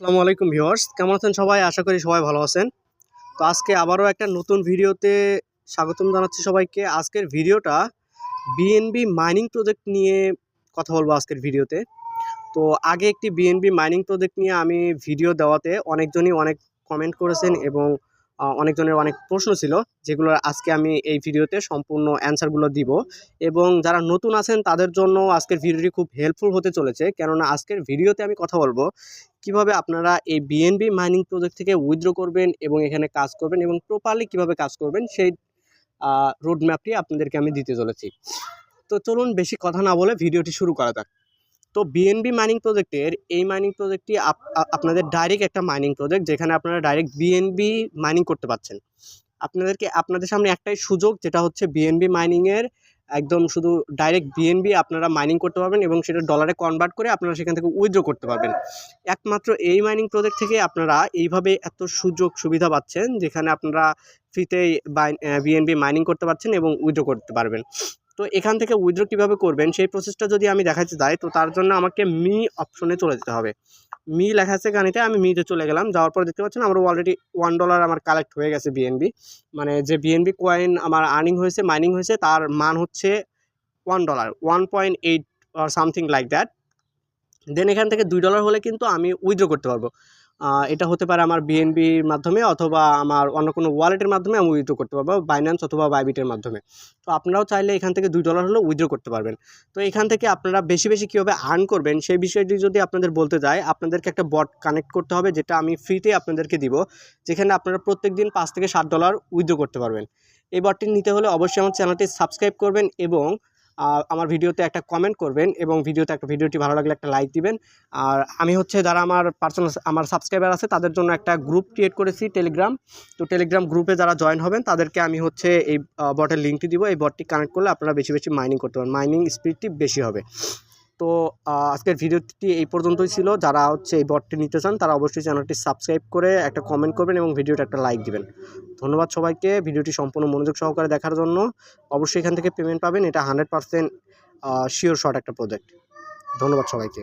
আসসালামু আলাইকুম ভিউয়ার্স, কেমন আছেন সবাই? আশা করি সবাই ভালো আছেন। তো আজকে আবারও একটা নতুন ভিডিওতে স্বাগতম জানাচ্ছি সবাইকে। আজকের ভিডিওটা বিএনবি মাইনিং প্রজেক্ট নিয়ে কথা বলব আজকের ভিডিওতে। তো আগে একটি বিএনবি মাইনিং প্রজেক্ট নিয়ে আমি ভিডিও দেওয়াতে অনেকজনই অনেক কমেন্ট করেছেন এবং অনেকজনের অনেক প্রশ্ন ছিল যেগুলো আজকে আমি এই ভিডিওতে সম্পূর্ণ অ্যান্সারগুলো দিব। এবং যারা নতুন আছেন, তাদের জন্য আজকের ভিডিওটি খুব হেল্পফুল হতে চলেছে। কেননা আজকের ভিডিওতে আমি কথা বলব কীভাবে আপনারা এই বিএনবি মাইনিং প্রজেক্ট থেকে উইথড্র করবেন এবং এখানে কাজ করবেন এবং প্রপারলি কীভাবে কাজ করবেন, সেই রোড ম্যাপটি আপনাদেরকে আমি দিতে চলেছি। তো চলুন বেশি কথা না বলে ভিডিওটি শুরু করা যাক। তো বিএনবি মাইনিং প্রজেক্টের এই মাইনিং প্রজেক্টটি আপ- আপনাদের ডাইরেক্ট একটা মাইনিং প্রজেক্ট যেখানে আপনারা ডাইরেক্ট বিএনবি মাইনিং করতে পারছেন। আপনাদেরকে, আপনাদের সামনে একটাই সুযোগ যেটা হচ্ছে বিএনবি মাইনিংয়ের একদম শুধু ডাইরেক্ট বিএনবি আপনারা মাইনিং করতে পারবেন এবং সেটা ডলারে কনভার্ট করে আপনারা সেখান থেকে উইথড্র করতে পারবেন। একমাত্র এই মাইনিং প্রজেক্ট থেকে আপনারা এইভাবে এত সুযোগ সুবিধা পাচ্ছেন যেখানে আপনারা ফ্রিতেই বিএনবি মাইনিং করতে পারছেন এবং উইথড্র করতে পারবেন। তো এখান থেকে উইথড্র কীভাবে করবেন? সেই প্রসেসটা যদি আমি দেখাতে যাই, তো তার জন্য আমাকে মি অপশনে চলে যেতে হবে। মি লেখা আছে গানিতে আমি মিতে চলে গেলাম। যাওয়ার পর দেখতে পাচ্ছেন, আমার অলরেডি ওয়ান ডলার আমার কালেক্ট হয়ে গেছে বিএনবি মানে যে বিএনবি কয়েন আমার আর্নিং হয়েছে মাইনিং হয়েছে, তার মান হচ্ছে one dollar one point eight something like that then এখান থেকে দুই ডলার হলে কিন্তু আমি উইথড্র করতে পারব। এটা হতে পারে আমার বিএনবির মাধ্যমে অথবা আমার অন্য কোনো ওয়ালেটের মাধ্যমে আমি উইথড্র করতে পারব বাইন্যান্স অথবা বাইবিটের মাধ্যমে। তো আপনারাও চাইলে এখান থেকে দুই ডলার হলেও উইথড্র করতে পারবেন। তো এখান থেকে আপনারা বেশি বেশি কীভাবে আর্ন করবেন সেই বিষয়টি যদি আপনাদের বলতে যাই, আপনাদেরকে একটা বট কানেক্ট করতে হবে, যেটা আমি ফ্রিতে আপনাদেরকে দিব, যেখানে আপনারা প্রত্যেক দিন পাঁচ থেকে সাত ডলার উইথড্র করতে পারবেন। এই বটটি নিতে হলে অবশ্যই আমার চ্যানেলটি সাবস্ক্রাইব করবেন এবং আমার ভিডিওতে একটা কমেন্ট করবেন এবং ভিডিওতে একটা ভিডিওটি ভালো লাগলে একটা লাইক দিবেন। আর আমি হচ্ছে যারা আমার পার্সোনাল আমার সাবস্ক্রাইবার আছে, তাদের জন্য একটা গ্রুপ ক্রিয়েট করেছি টেলিগ্রাম তো টেলিগ্রাম গ্রুপে যারা জয়েন হবেন, তাদেরকে আমি হচ্ছে এই বটের লিঙ্কটি দিব। এই বটটি কানেক্ট করলে আপনারা বেশি বেশি মাইনিং করতে পারেন মাইনিং স্পিডটি বেশি হবে। তো আজকের ভিডিওটি এই পর্যন্তই ছিল। যারা হচ্ছে এই বটটি নিতে চান, তারা অবশ্যই চ্যানেলটি সাবস্ক্রাইব করে একটা কমেন্ট করবেন এবং ভিডিওটা একটা লাইক দিবেন। ধন্যবাদ সবাইকে। ভিডিওটি সম্পূর্ণ মনোযোগ সহকারে দেখার জন্য অবশ্যই এখান থেকে পেমেন্ট পাবেন। এটা হান্ড্রেড পারসেন্ট শিওর শর্ট একটা প্রজেক্ট। ধন্যবাদ সবাইকে।